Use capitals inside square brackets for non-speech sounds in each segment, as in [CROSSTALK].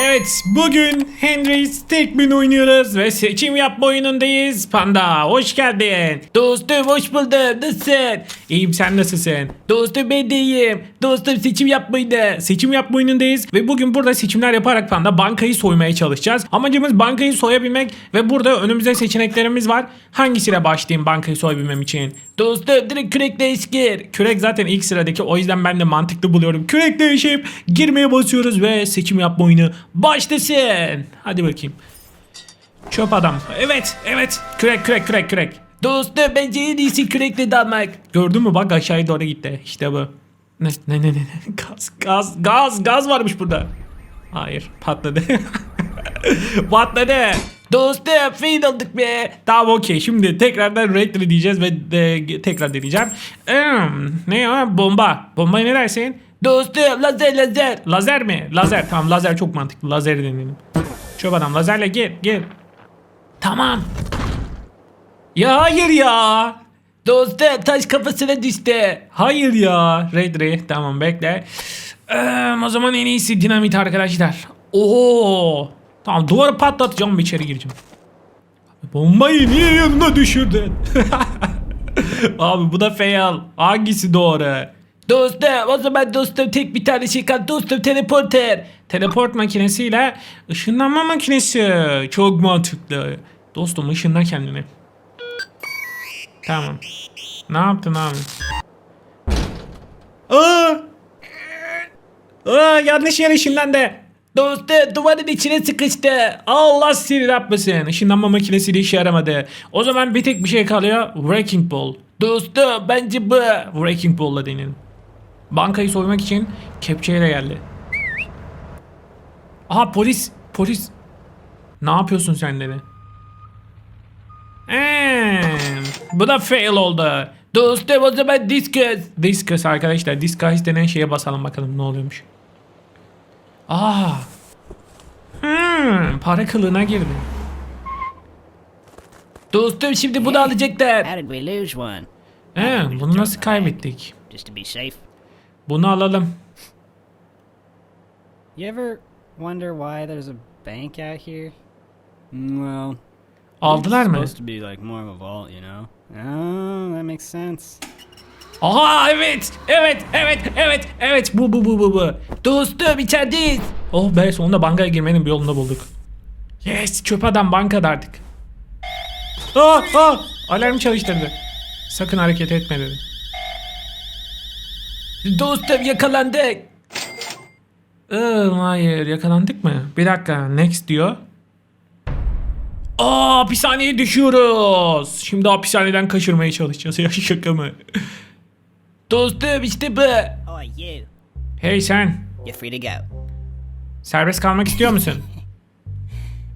Evet bugün Henry's Tekmin oynuyoruz ve seçim yapma oyunundayız. Panda hoş geldin. Dostum hoş buldum. Nasılsın? İyiyim sen nasılsın? Dostum ben de iyiyim. Dostum seçim yapma oyunu. Seçim yapma oyunundayız ve bugün burada seçimler yaparak Panda bankayı soymaya çalışacağız. Amacımız bankayı soyabilmek ve burada önümüzde seçeneklerimiz var. Hangisiyle başlayayım bankayı soyabilmem için? Dostum direkt kürek değiştir. Kürek zaten ilk sıradaki o yüzden ben de mantıklı buluyorum. Kürek değişip girmeye basıyoruz ve seçim yapma oyunu başlasın. Hadi bakayım. Çöp adam. Evet, evet. Kürek, kürek, kürek, kürek. Dostum bence en iyisi kürekle dalmak. Gördün mü bak aşağıya doğru gitti. İşte bu. Ne ne ne ne. Gaz, gaz, gaz, gaz varmış burada. Hayır, patladı. [LAUGHS] patladı. Dostum fail olduk be. Tamam okey şimdi tekrardan retro diyeceğiz ve de, tekrar deneyeceğim. Hmm, ne ya bomba. Bombaya ne dersin? Dostum lazer lazer. Lazer mi? Lazer tamam lazer çok mantıklı. Lazer deneyelim. Çöp adam lazerle gir gir. Tamam. Ya hayır ya. Dostum taş kafasına düştü. Hayır ya. Redri tamam bekle. Ee, o zaman en iyisi dinamit arkadaşlar. Oo. Tamam duvarı patlatacağım ve içeri gireceğim. Bombayı niye yanına düşürdün? [LAUGHS] Abi bu da fail. Hangisi doğru? Dostum o zaman dostum tek bir tane şey kaldı. Dostum teleporter. Teleport makinesiyle ışınlanma makinesi. Çok mantıklı. Dostum ışınla kendini. Tamam. Ne yaptın abi? Aa! Aa, yanlış yere ışınlandı. Dostum duvarın içine sıkıştı. Allah sinir yapmasın. Işınlanma makinesiyle işe yaramadı. O zaman bir tek bir şey kalıyor. Wrecking Ball. Dostum bence bu. Wrecking Ball'la deneyelim. Bankayı soymak için kepçeyle geldi. Aha polis. Polis. Ne yapıyorsun sen dedi. Hmm, bu da fail oldu. Dostum o zaman diskus. Diskus arkadaşlar. Disguise denen şeye basalım bakalım ne oluyormuş. Aa. Hmm, para kılığına girdi. Dostum şimdi bunu alacaklar. He, bunu nasıl kaybettik? Just to be safe. Bunu alalım. You ever wonder why there's a bank out here? Mm, Well, Aldılar mı? supposed to be like more of a vault, you know. Oh, that makes sense. Aha evet evet evet evet evet bu bu bu bu bu. Dostum içerideyiz. Oh be sonunda bankaya girmenin bir yolunu bulduk. Yes çöp adam bankada artık. Aa, aa, alarm çalıştırdı. Sakın hareket etme dedi. Dostum yakalandık. Hayır yakalandık mı? Bir dakika next diyor. Aa hapishaneye düşüyoruz. Şimdi hapishaneden kaçırmaya çalışacağız. [LAUGHS] Ya şaka mı? Dostum işte bu. Hey sen. You're free to go. Serbest kalmak istiyor musun? [LAUGHS]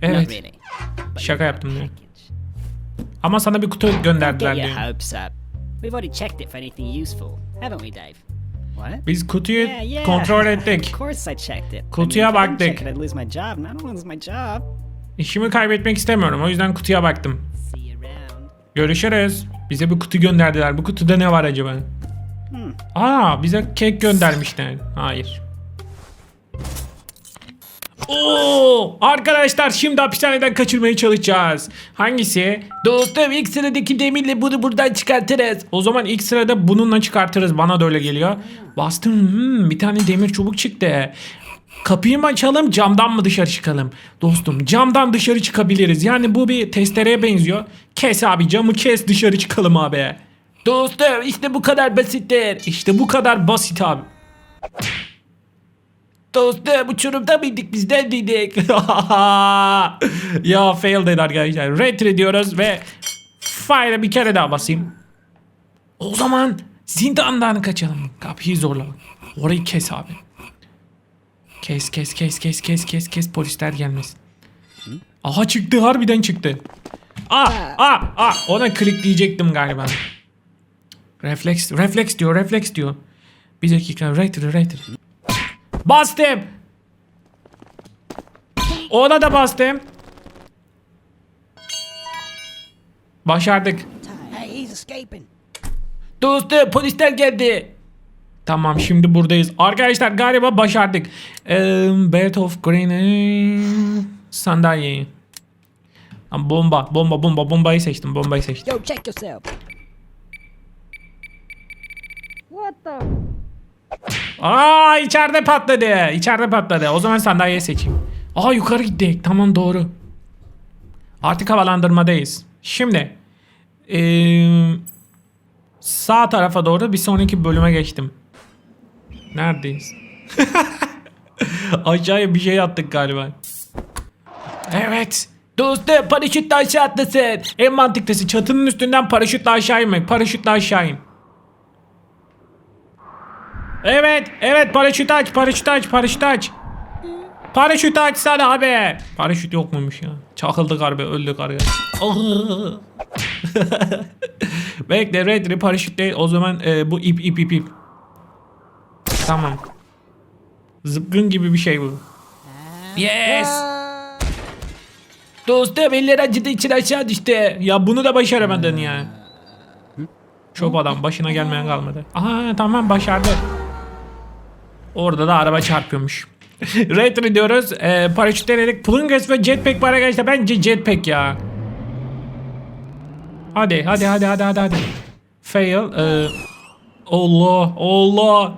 Evet. really. Şaka yaptım diyor. Ama sana bir kutu gönderdiler diyor. We've already checked it for anything useful, haven't we, Dave? What? Biz kutuyu Yeah, yeah. kontrol ettik. Of course I checked it. Kutuya I mean, baktık. I'd lose my job, I don't want to lose my job. İşimi kaybetmek istemiyorum. O yüzden kutuya baktım. See you around. Görüşürüz. Bize bir kutu gönderdiler. Bu kutuda ne var acaba? Hmm. Aa bize kek göndermişler. Hayır. Oo, arkadaşlar şimdi hapishaneden kaçırmaya çalışacağız. Hangisi? Dostum ilk sıradaki demirle bunu buradan çıkartırız. O zaman ilk sırada bununla çıkartırız. Bana da öyle geliyor. Bastım. Hmm, bir tane demir çubuk çıktı. Kapıyı mı açalım camdan mı dışarı çıkalım? Dostum camdan dışarı çıkabiliriz. Yani bu bir testereye benziyor. Kes abi camı kes dışarı çıkalım abi. Dostum işte bu kadar basittir. İşte bu kadar basit abi. Dostum uçurumda mıydık bizden miydik? ya fail dedi arkadaşlar. Retry diyoruz ve fire'a bir kere daha basayım. O zaman zindandan kaçalım. Kapıyı zorla. Orayı kes abi. Kes kes kes kes kes kes kes polisler gelmesin. Aha çıktı harbiden çıktı. Ah ah ah ona klikleyecektim galiba. Refleks refleks diyor refleks diyor. Bir dakika retry retry. Bastım. Ona da bastım. Başardık. Dostum polisler geldi. Tamam şimdi buradayız. Arkadaşlar galiba başardık. Ee, bed of green sandalye. Tamam, Bomba, bomba, bomba, bombayı seçtim, bombayı seçtim. Yo, check yourself. What the? Aa içeride patladı. İçeride patladı. O zaman sandalyeyi seçeyim. Aa yukarı gittik. Tamam doğru. Artık havalandırmadayız. Şimdi eee, sağ tarafa doğru bir sonraki bölüme geçtim. Neredeyiz? [LAUGHS] Aşağıya bir şey attık galiba. Evet. Dostum paraşütle aşağı atlasın. En mantıklısı çatının üstünden paraşütle aşağı inmek. Paraşütle aşağı in. Evet, evet paraşüt aç, paraşüt aç, paraşüt aç. Paraşüt açsana abi. Paraşüt yok muymuş ya? Çakıldık harbi, öldük harbi. [LAUGHS] Bekle, redri paraşüt değil. O zaman e, bu ip ip ip ip. Tamam. Zıpkın gibi bir şey bu. Yes. Dostum eller acıdığı için aşağı düştü. Ya bunu da başaramadın ya. Çöp adam başına gelmeyen kalmadı. Aha tamam başardı. Orada da araba çarpıyormuş. [LAUGHS] Retro diyoruz. E, paraşüt denedik. Plungus ve jetpack var arkadaşlar. Bence jetpack ya. Hadi hadi hadi hadi hadi hadi. Fail. E, Allah Allah.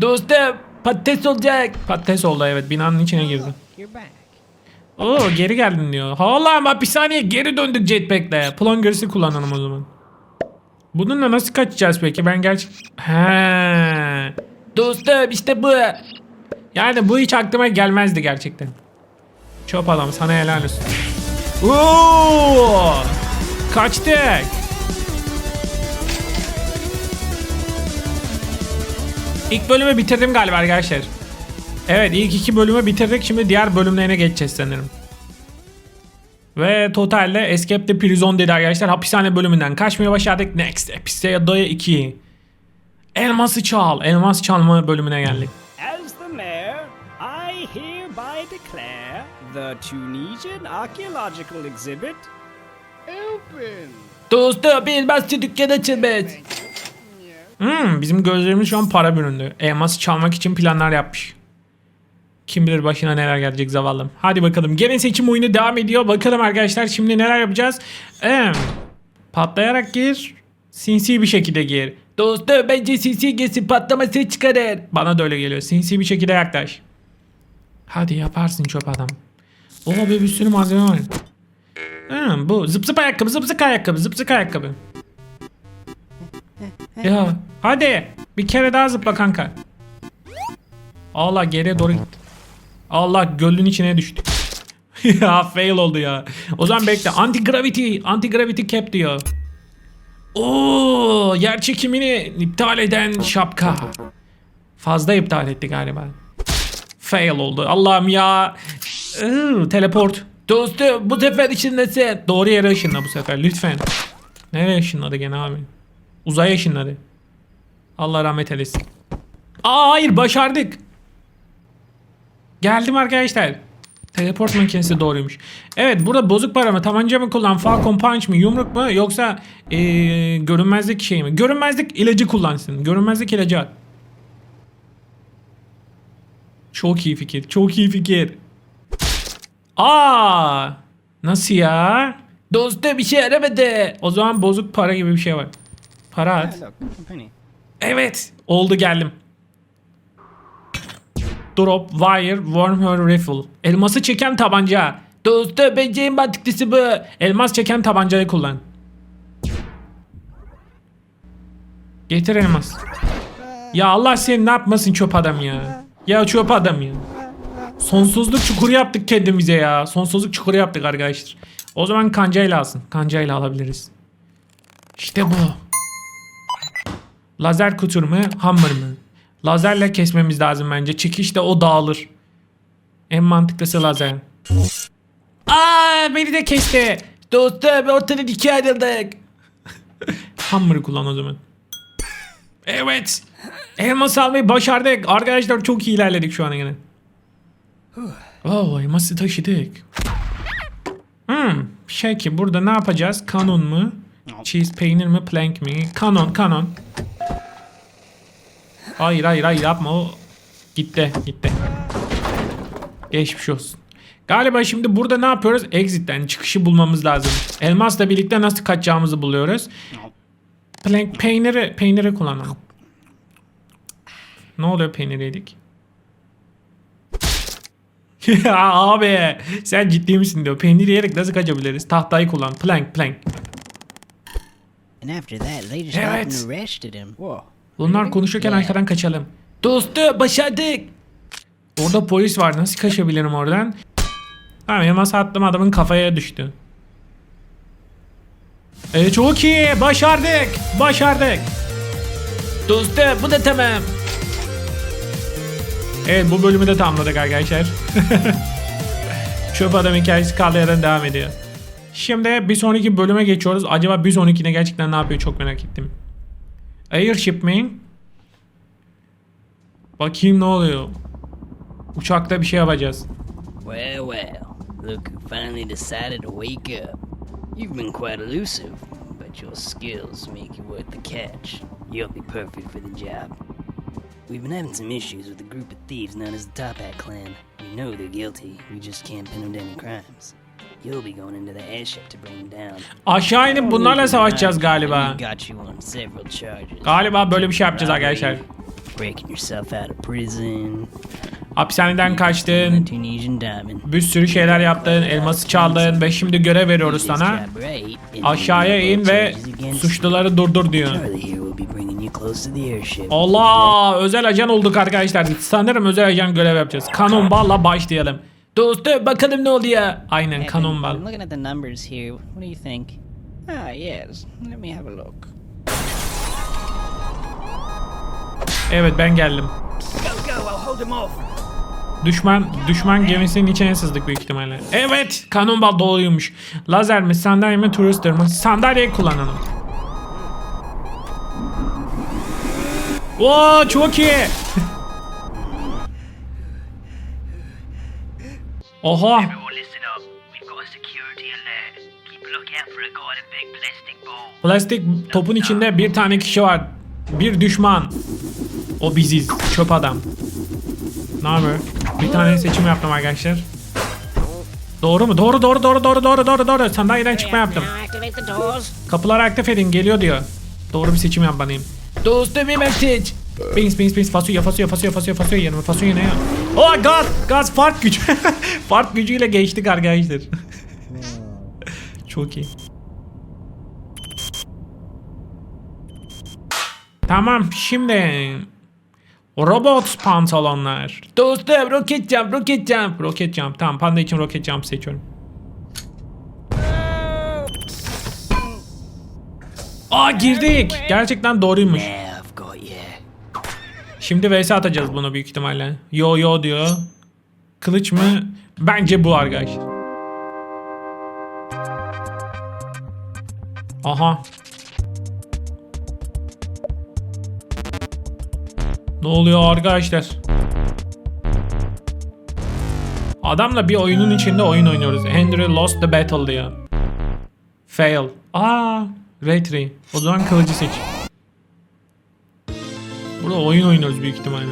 Dostum patates olacak. Patates oldu evet binanın içine girdi. Oo geri geldin diyor. Allah'ım hapishaneye geri döndük jetpack'le. Plungers'ı kullanalım o zaman. Bununla nasıl kaçacağız peki? Ben gerçi... He. Dostum işte bu. Yani bu hiç aklıma gelmezdi gerçekten. Çöp adam sana helal olsun. Oo! Kaçtık. İlk bölümü bitirdim galiba arkadaşlar. Evet ilk iki bölümü bitirdik. Şimdi diğer bölümlerine geçeceğiz sanırım. Ve totalde Escape the Prison dedi arkadaşlar. Hapishane bölümünden kaçmaya başardık. Next episode 2. Elması çal. Elmas çalma bölümüne geldik. As the mayor, I hereby declare the Tunisian archaeological exhibit open. Dostum elmasçı dükkanı açılmış. Hmm, bizim gözlerimiz şu an para büründü. Elması çalmak için planlar yapmış. Kim bilir başına neler gelecek zavallım. Hadi bakalım. Gene seçim oyunu devam ediyor. Bakalım arkadaşlar şimdi neler yapacağız. Ee, patlayarak gir. Sinsi bir şekilde gir. Dostum bence sinsi girsin patlama ses çıkarır. Bana da öyle geliyor. Sinsi bir şekilde yaklaş. Hadi yaparsın çöp adam. Oo bir, bir sürü malzeme var. Hmm, bu zıp zıp ayakkabı zıp zıp ayakkabı zıp zıp ayakkabı. Ya hadi bir kere daha zıpla kanka. Allah geriye doğru gitti. Allah gölün içine düştü. [LAUGHS] ya fail oldu ya. O zaman bekle. Anti gravity, anti gravity cap diyor. Oo, yer çekimini iptal eden şapka. Fazla iptal etti galiba. Fail oldu. Allah'ım ya. Teleport. Dostum bu sefer içindesin. Doğru yere ışınla bu sefer lütfen. Nereye ışınladı gene abi? Uzaya ışınladı. Allah rahmet eylesin. Aa hayır başardık. Geldim arkadaşlar. Teleport makinesi doğruymuş. Evet burada bozuk para mı? Tabanca mı kullan? Falcon Punch mı? Yumruk mu? Yoksa ee, görünmezlik şey mi? Görünmezlik ilacı kullansın. Görünmezlik ilacı at. Çok iyi fikir. Çok iyi fikir. Aa! Nasıl ya? Dostum bir şey yaramadı. O zaman bozuk para gibi bir şey var. Para at. Evet. Oldu geldim. Drop, wire, worm her rifle. Elması çeken tabanca. Dostum bence en mantıklısı bu. Elmas çeken tabancayı kullan. Getir elmas. Ya Allah seni ne yapmasın çöp adam ya. Ya çöp adam ya. Sonsuzluk çukuru yaptık kendimize ya. Sonsuzluk çukuru yaptık arkadaşlar. O zaman kancayla alsın. Kancayla alabiliriz. İşte bu. Lazer kutur mu? Hammer mı? Lazerle kesmemiz lazım bence. Çekişte o dağılır. En mantıklısı lazer. Aa beni de kesti. Dostum ortadan ikiye ayrıldık. [LAUGHS] Hammer'ı kullan o zaman. Evet. Elmas almayı başardık. Arkadaşlar çok iyi ilerledik şu ana gene. Oh elması taşıdık. Hmm, şey ki burada ne yapacağız? Kanon mu? Cheese peynir mi? Plank mi? Kanon kanon. Hayır hayır hayır yapma o. Gitti gitti. Geçmiş olsun. Galiba şimdi burada ne yapıyoruz? Exit'ten çıkışı bulmamız lazım. Elmasla birlikte nasıl kaçacağımızı buluyoruz. Plank peyniri peyniri kullanalım. Ne oluyor peynir yedik? Ya [LAUGHS] abi sen ciddi misin diyor. Peynir yiyerek nasıl kaçabiliriz? Tahtayı kullan. Plank plank. And after that, they just Evet. arrested him. Whoa. Bunlar konuşurken arkadan kaçalım. Dostu başardık. Orada polis var. Nasıl kaçabilirim oradan? Tamam elmas attım adamın kafaya düştü. E çok iyi. Başardık. Başardık. Dostu bu da tamam. Evet bu bölümü de tamamladık arkadaşlar. [LAUGHS] Çöp adam hikayesi kaldığı yerden devam ediyor. Şimdi bir sonraki bölüme geçiyoruz. Acaba bir sonrakine gerçekten ne yapıyor çok merak ettim. Airship mi? Bakayım ne oluyor. Uçakta bir şey yapacağız. Well, well, look who finally decided to wake up. You've been quite elusive, but your skills make you worth the catch. You'll be perfect for the job. We've been having some issues with a group of thieves known as the Top Hat Clan. We know they're guilty, we just can't pin them to any crimes. You'll be going into the airship to bring them down. Aşağı inip bunlarla savaşacağız galiba. We got you on several charges. Galiba böyle bir şey yapacağız arkadaşlar. Breaking yourself out of prison. Hapishaneden kaçtın. Bir sürü şeyler yaptın. Elması çaldın ve şimdi görev veriyoruz sana. Aşağıya in ve suçluları durdur diyor. Allah! Özel ajan olduk arkadaşlar. Sanırım özel ajan görev yapacağız. Kanon balla başlayalım. Dostu bakalım ne oluyor. Aynen kanon bal. I'm looking at the numbers here. What do you think? Ah, yes. Let me have a look. Evet ben geldim. Go, go, I'll hold him off. Düşman düşman gemisinin içine sızdık büyük ihtimalle. Evet, kanonbal doluymuş. Lazer mi, sandalye mi, turister mı? Sandalyeyi kullanalım. Oo çok iyi. Ball. Plastik topun içinde bir tane kişi var. Bir düşman. O biziz. Çöp adam. Ne yapıyor? Bir tane seçim yaptım arkadaşlar. Doğru mu? Doğru doğru doğru doğru doğru doğru doğru. Sandalyeden çıkma yaptım. Kapıları aktif edin geliyor diyor. Doğru bir seçim yapmalıyım. Dostum bir Bings bings bings fasulye fasulye fasulye fasulye fasulye yanıma fasulye ne ya? Oh gaz gaz fark gücü. [LAUGHS] fark gücüyle geçtik arkadaşlar. [LAUGHS] Çok iyi. Tamam şimdi robot pantolonlar. Dostum roket jump roket jump roket jump. Tamam panda için roket jump seçiyorum. Aa girdik. Gerçekten doğruymuş. Şimdi vs atacağız bunu büyük ihtimalle. Yo yo diyor. Kılıç mı? Bence bu arkadaş. Aha. Ne oluyor arkadaşlar? Adamla bir oyunun içinde oyun oynuyoruz. Henry lost the battle diyor. Fail. Aa, Retry. O zaman kılıcı seç. Burada oyun oynuyoruz büyük ihtimalle.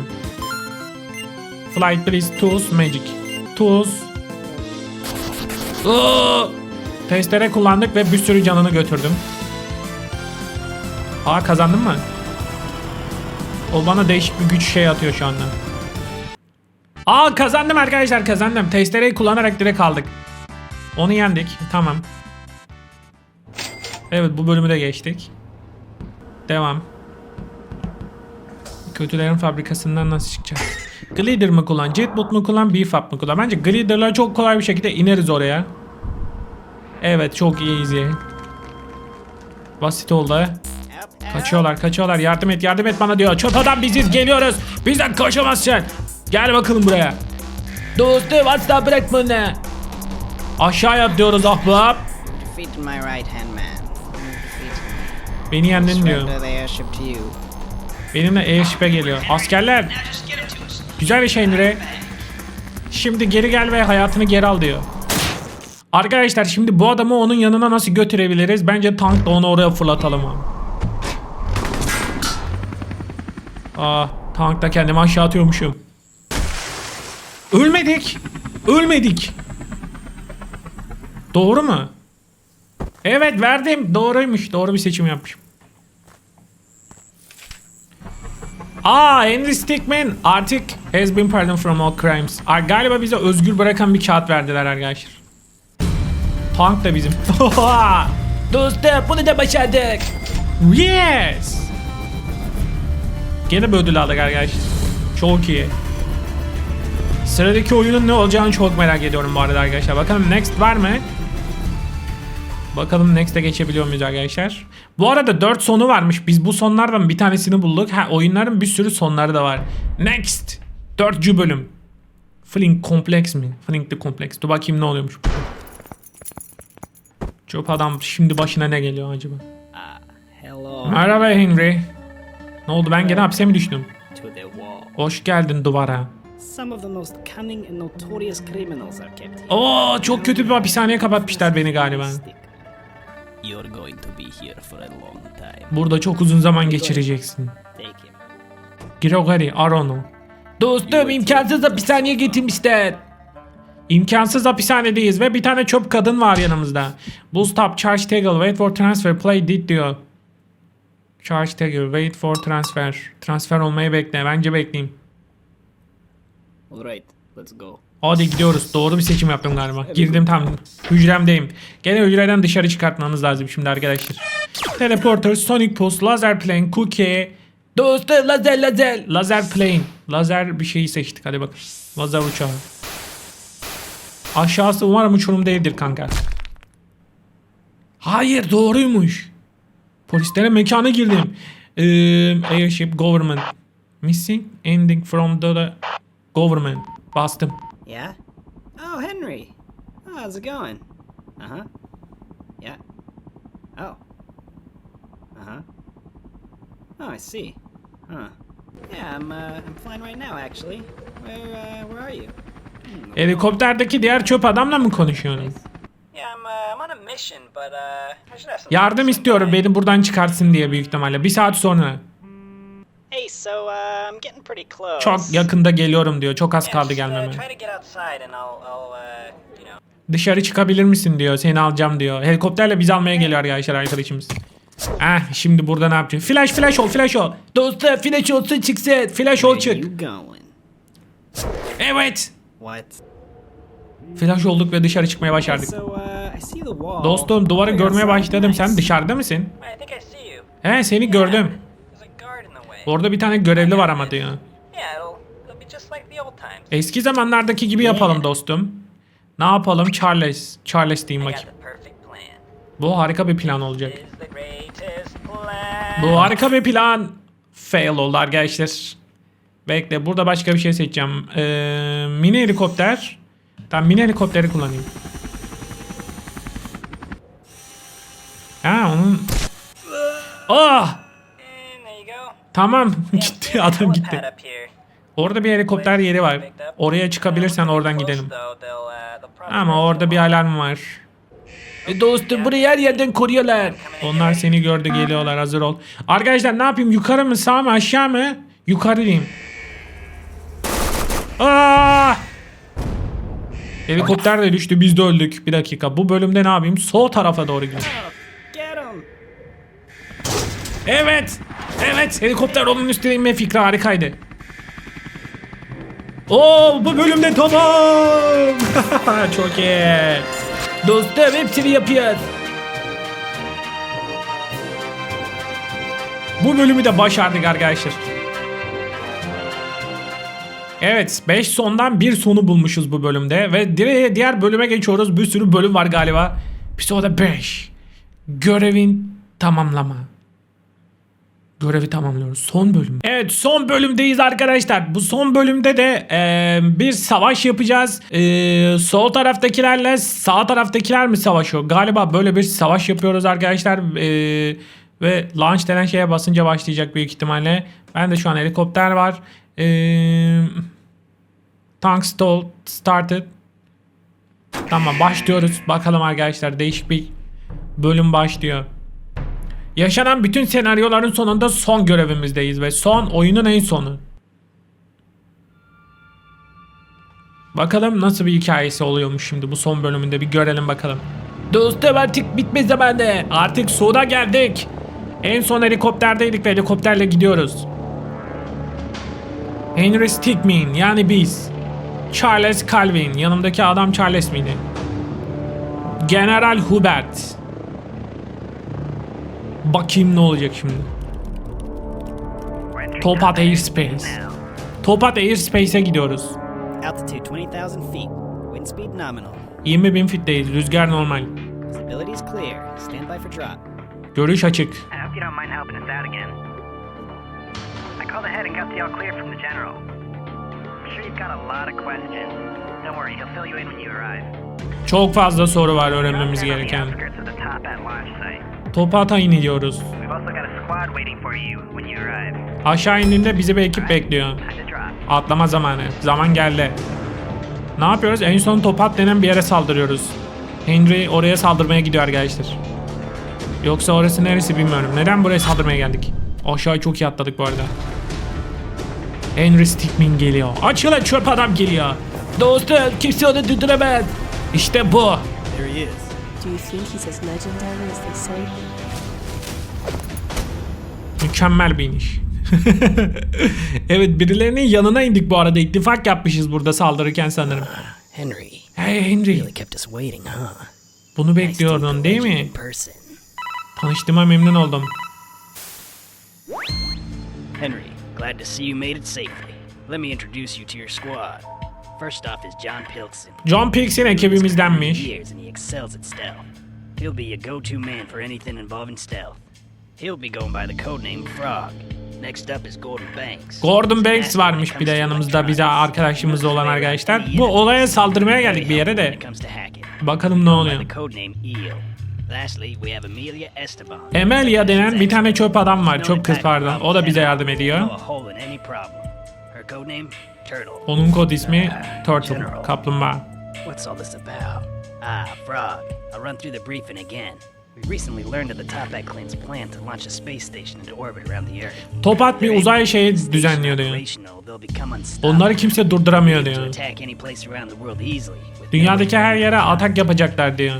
Flight please tools magic. Tools. Iıı! Testere kullandık ve bir sürü canını götürdüm. Aa kazandın mı? O bana değişik bir güç şey atıyor şu anda. Aa kazandım arkadaşlar kazandım. Testereyi kullanarak direkt aldık. Onu yendik. Tamam. Evet bu bölümü de geçtik. Devam. Kötülerin fabrikasından nasıl çıkacağız? Glider mı kullan, Jetbot mu kullan, Beefup mı kullan? Bence Glider'la çok kolay bir şekilde ineriz oraya. Evet çok iyiyiz ya. Basit oldu. Kaçıyorlar kaçıyorlar yardım et yardım et bana diyor. Çöp adam biziz geliyoruz. Bizden kaçamazsın. Gel bakalım buraya. Dostum asla bırakma bunu. Aşağı yap diyoruz ahbap. Me. Beni yendin diyor. Benimle airship'e geliyor. Askerler. Güzel bir şey Henry. Şimdi geri gel ve hayatını geri al diyor. Arkadaşlar şimdi bu adamı onun yanına nasıl götürebiliriz? Bence tankla onu oraya fırlatalım. Aa, Tankta kendimi aşağı atıyormuşum. Ölmedik. Ölmedik. Doğru mu? Evet verdim. Doğruymuş. Doğru bir seçim yapmışım. Aa Henry Stickmin artık has been pardoned from all crimes. Aa, galiba bize özgür bırakan bir kağıt verdiler arkadaşlar. Tank da bizim. [LAUGHS] Dostum bunu da başardık. yes! Gene bir ödül aldık arkadaşlar. Çok iyi. Sıradaki oyunun ne olacağını çok merak ediyorum bu arada arkadaşlar. Bakalım next var mı? Bakalım next'e geçebiliyor muyuz arkadaşlar? Bu arada 4 sonu varmış. Biz bu sonlardan bir tanesini bulduk. Ha oyunların bir sürü sonları da var. Next. 4. bölüm. Flink Complex mi? Flink the Complex. Dur bakayım ne oluyormuş. Çöp adam şimdi başına ne geliyor acaba? Hello Merhaba Henry. Ne oldu ben gene hapse mi düştüm? Hoş geldin duvara. Some of the most cunning and notorious criminals are kept here. Oo çok kötü bir hapishaneye kapatmışlar beni galiba. You're going to be here for a long time. Burada çok uzun zaman geçireceksin. Take him. Gregory Aron'u. Dostum imkansız hapishaneye getirmişler. İmkansız hapishanedeyiz ve bir tane çöp kadın var yanımızda. Bu stop charge toggle wait for transfer play did diyor. Charge toggle wait for transfer. Transfer olmayı bekle. Bence bekleyeyim. Alright, let's go. Hadi gidiyoruz. Doğru bir seçim yaptım galiba. Girdim tam hücremdeyim. Gene hücreden dışarı çıkartmamız lazım şimdi arkadaşlar. Teleporter, Sonic Pulse, Laser Plane, Cookie. Dostum lazer lazer. Lazer Plane. Lazer bir şeyi seçtik hadi bak. Lazer uçağı. Aşağısı umarım uçurum değildir kanka. Hayır doğruymuş. Polislere mekana girdim. Ee, airship government. Missing ending from the government. Bastım. Yeah? Oh, Henry. Oh, how's it going? Uh huh. Yeah. Oh. Uh huh. Oh, I see. Huh. Yeah, I'm uh, I'm flying right now, actually. Where uh, where are you? Hmm, Helikopterdeki diğer çöp adamla mı konuşuyorsun? Yeah, I'm uh, I'm on a mission, but uh, I should have some. Yardım istiyorum beni buradan çıkarsın diye büyük ihtimalle. Bir saat sonra. Hey, so uh, I'm getting pretty close. Çok yakında geliyorum diyor. Çok az Yeah, kaldı just, uh, gelmeme. try to get outside, and I'll I'll uh, you know. Dışarı çıkabilir misin diyor. Seni alacağım diyor. Helikopterle bizi almaya geliyor arkadaşlar arkadaşımız. Eh şimdi burada ne yapacağız? Flash flash ol flash ol. Dostum flash olsun çıksın. Flash ol Where çık. going? Evet. What? Flash olduk ve dışarı çıkmaya başardık. So uh, I see the wall. Dostum duvarı görmeye başladım. Sen dışarıda mısın? I think I see you. He seni gördüm. There's a guard in the way. Orada bir tane görevli var ama diyor. Eski zamanlardaki gibi yapalım dostum. Ne yapalım? Charles. Charles diyeyim bakayım. Bu harika bir plan olacak. Bu harika bir plan. Fail oldu arkadaşlar. Bekle burada başka bir şey seçeceğim. Ee, mini helikopter. Tamam mini helikopteri kullanayım. Ha onun... Ah! Go. Tamam [LAUGHS] gitti adam gitti. Orada bir helikopter yeri var. Oraya çıkabilirsen oradan gidelim. Ama orada bir alarm var. E dostum burayı her yerden koruyorlar. Onlar seni gördü geliyorlar hazır ol. Arkadaşlar ne yapayım yukarı mı sağ mı aşağı mı? Yukarı diyeyim. Aa! Helikopter de düştü biz de öldük. Bir dakika bu bölümde ne yapayım? Sol tarafa doğru him! Evet. Evet helikopter onun üstüne inme fikri harikaydı. Oo bu bölümde tamam. [LAUGHS] Çok iyi. Dostum hepsini yapıyoruz. Bu bölümü de başardık arkadaşlar. Evet 5 sondan bir sonu bulmuşuz bu bölümde ve dire- diğer bölüme geçiyoruz. Bir sürü bölüm var galiba. Episode 5. Görevin tamamlama. Görevi tamamlıyoruz. Son bölüm. Evet son bölümdeyiz arkadaşlar. Bu son bölümde de e, bir savaş yapacağız. E, sol taraftakilerle sağ taraftakiler mi savaşıyor? Galiba böyle bir savaş yapıyoruz arkadaşlar. E, ve launch denen şeye basınca başlayacak büyük ihtimalle. Ben de şu an helikopter var. E, tank stall started. Tamam başlıyoruz. Bakalım arkadaşlar değişik bir bölüm başlıyor. Yaşanan bütün senaryoların sonunda son görevimizdeyiz ve son oyunun en sonu. Bakalım nasıl bir hikayesi oluyormuş şimdi bu son bölümünde bir görelim bakalım. Dostum artık bitmez bende. Artık suda geldik. En son helikopterdeydik ve helikopterle gidiyoruz. Henry Stigmin yani biz. Charles Calvin yanımdaki adam Charles miydi? General Hubert. Bakayım ne olacak şimdi. Topat Airspace. Topat Airspace'e gidiyoruz. Altitude 20,000 feet. Wind speed nominal. 20 bin fitteyiz. Rüzgar normal. Visibility is clear. Stand by for drop. Görüş açık. I hope you don't mind helping us out again. I called ahead and got the all clear from the general. I'm sure you've got a lot of questions. Don't worry, he'll fill you in when you arrive. Çok fazla soru var öğrenmemiz gereken. Outskirts of the top at launch site. Topat'a iniyoruz. We've also got a squad waiting for you when you arrive. Aşağı indiğinde bizi bir ekip bekliyor. Atlama zamanı. Zaman geldi. Ne yapıyoruz? En son Topat denen bir yere saldırıyoruz. Henry oraya saldırmaya gidiyor arkadaşlar. Yoksa orası neresi bilmiyorum. Neden buraya saldırmaya geldik? Aşağı çok iyi atladık bu arada. Henry Stickmin geliyor. Açılın çöp adam geliyor. Dostum kimse onu durduramaz. İşte bu. There he is. Do you think he's as legendary as they say? Mükemmel bir iniş. [LAUGHS] evet birilerinin yanına indik bu arada. İttifak yapmışız burada saldırırken sanırım. Henry. Hey Henry. Really kept us waiting, huh? Bunu bekliyordun değil mi? Tanıştığıma memnun oldum. Henry, glad to see you made it safely. Let me introduce you to your squad. First off is John Pilkson. John Pilksin ekibimizdenmiş. Years and he excels at stealth. He'll be your go-to man for anything involving stealth. He'll be going by the codename Frog. Next up is Gordon Banks. Gordon Banks varmış bir de yanımızda bize arkadaşımız olan arkadaşlar. Bu olaya saldırmaya geldik bir yere de. Bakalım ne oluyor. the codename Eel. Lastly, we have Amelia Esteban. Emelia denen bir tane çöp adam var. Çöp kız pardon. O da bize yardım ediyor. Onun kod ismi Turtle. Kaplumbağa. What's all this about? Ah, Frog. I'll run through the briefing again. We recently learned of the Topak clan's plan to launch a space station into orbit around the Earth. Topat bir uzay şeyi düzenliyor diyor. Onları kimse durduramıyor diyor. Dünyadaki her yere atak yapacaklar diyor.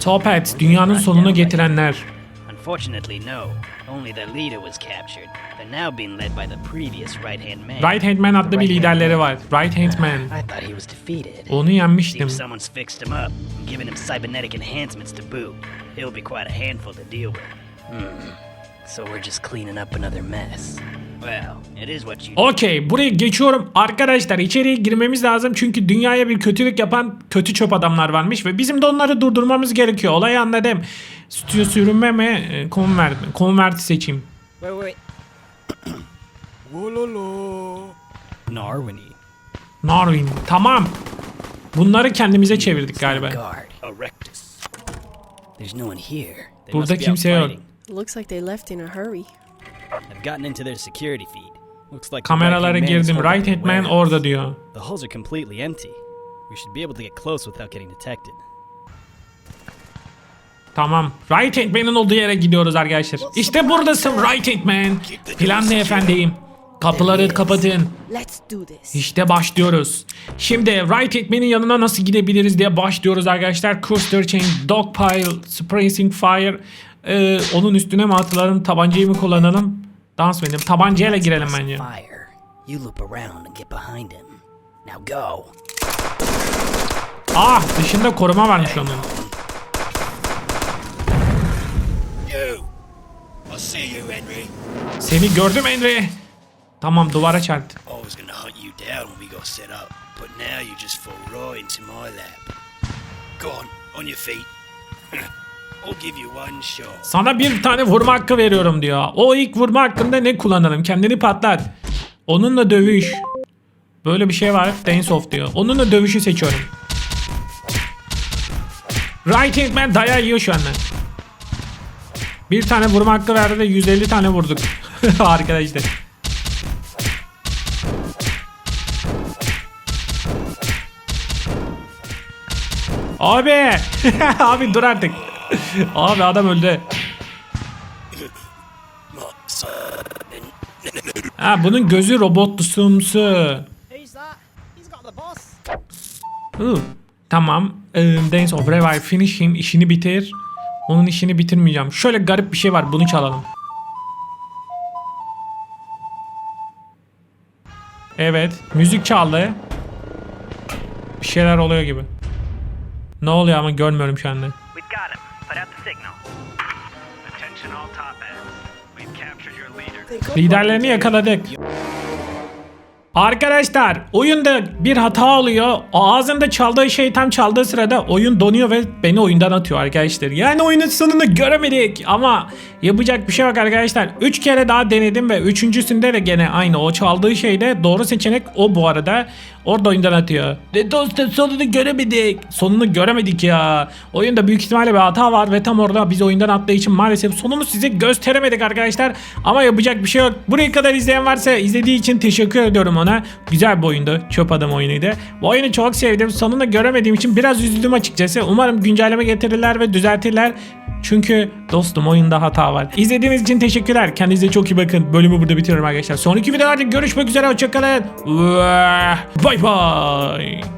Topats. Dünyanın sonunu getirenler. Unfortunately, no. Only the leader was captured. They're now being led by the previous right-hand man. Right Hand Man adlı bir The right-hand liderleri var. Right Hand Man. I thought he was defeated. Onu yenmiştim. Seems someone's fixed him up given him cybernetic enhancements to boot. He'll be quite a handful to deal with. Hmm. So we're just cleaning up another mess. Well, it is what you do. Okey buraya geçiyorum. Arkadaşlar içeriye girmemiz lazım çünkü dünyaya bir kötülük yapan kötü çöp adamlar varmış ve bizim de onları durdurmamız gerekiyor. Olayı anladım. Stüdyo sürünme mi? e, Convert mi? Convert'i seçeyim. Wait. Narwini. [COUGHS] Narwin. Tamam. Bunları kendimize çevirdik galiba. Guard. Erectus. There's no one here. They Burada kimse yok. Looks like they left in a hurry. I've gotten into their security feed. Looks like the Kameralara girdim. Right the Hand Man warehouse. orada diyor. The hulls are completely empty. We should be able to get close without getting detected. Tamam. Right Hand Man'in olduğu yere gidiyoruz arkadaşlar. İşte buradasın Right Hand Man. Plan ne efendiyim? Kapıları kapatın. Let's do this. İşte başlıyoruz. Şimdi Right Hitman'in yanına nasıl gidebiliriz diye başlıyoruz arkadaşlar. Coaster Chain, Dogpile, Spracing Fire. Ee, onun üstüne mi atılalım, tabancayı mı kullanalım? Dans mı edelim? Tabancayla girelim bence. Fire. You loop around and get behind him. Now go. Ah dışında koruma varmış onun. I see you, Henry. Seni gördüm Henry. Tamam duvara çarptı. Sana bir tane vurma hakkı veriyorum diyor. O ilk vurma hakkında ne kullanalım? Kendini patlat. Onunla dövüş. Böyle bir şey var. Dance off diyor. Onunla dövüşü seçiyorum. Right hand man dayağı yiyor şu anda. Bir tane vurma hakkı verdi de 150 tane vurduk. [LAUGHS] Arkadaşlar. Abi. [LAUGHS] Abi dur artık. Abi adam öldü. Ha bunun gözü boss Uu, tamam. Ee, Dance of Revive finish him işini bitir. Onun işini bitirmeyeceğim. Şöyle garip bir şey var bunu çalalım. Evet. Müzik çaldı. Bir şeyler oluyor gibi. Ne oluyor ama görmüyorum şu anda. Liderlerini yakaladık. Arkadaşlar oyunda bir hata oluyor. Ağzında çaldığı şey tam çaldığı sırada oyun donuyor ve beni oyundan atıyor arkadaşlar. Yani oyunun sonunu göremedik ama yapacak bir şey yok arkadaşlar. 3 kere daha denedim ve üçüncüsünde de gene aynı o çaldığı şeyde doğru seçenek o bu arada. Orada oyundan atıyor. De dostum sonunu göremedik. Sonunu göremedik ya. Oyunda büyük ihtimalle bir hata var ve tam orada biz oyundan attığı için maalesef sonunu size gösteremedik arkadaşlar. Ama yapacak bir şey yok. Buraya kadar izleyen varsa izlediği için teşekkür ediyorum ona. Güzel bir oyundu. Çöp adam oyunuydu. Bu oyunu çok sevdim. Sonunu göremediğim için biraz üzüldüm açıkçası. Umarım güncelleme getirirler ve düzeltirler. Çünkü dostum oyunda hata var. İzlediğiniz için teşekkürler. Kendinize çok iyi bakın. Bölümü burada bitiriyorum arkadaşlar. Sonraki videolarda görüşmek üzere. Hoşçakalın. Bay bay.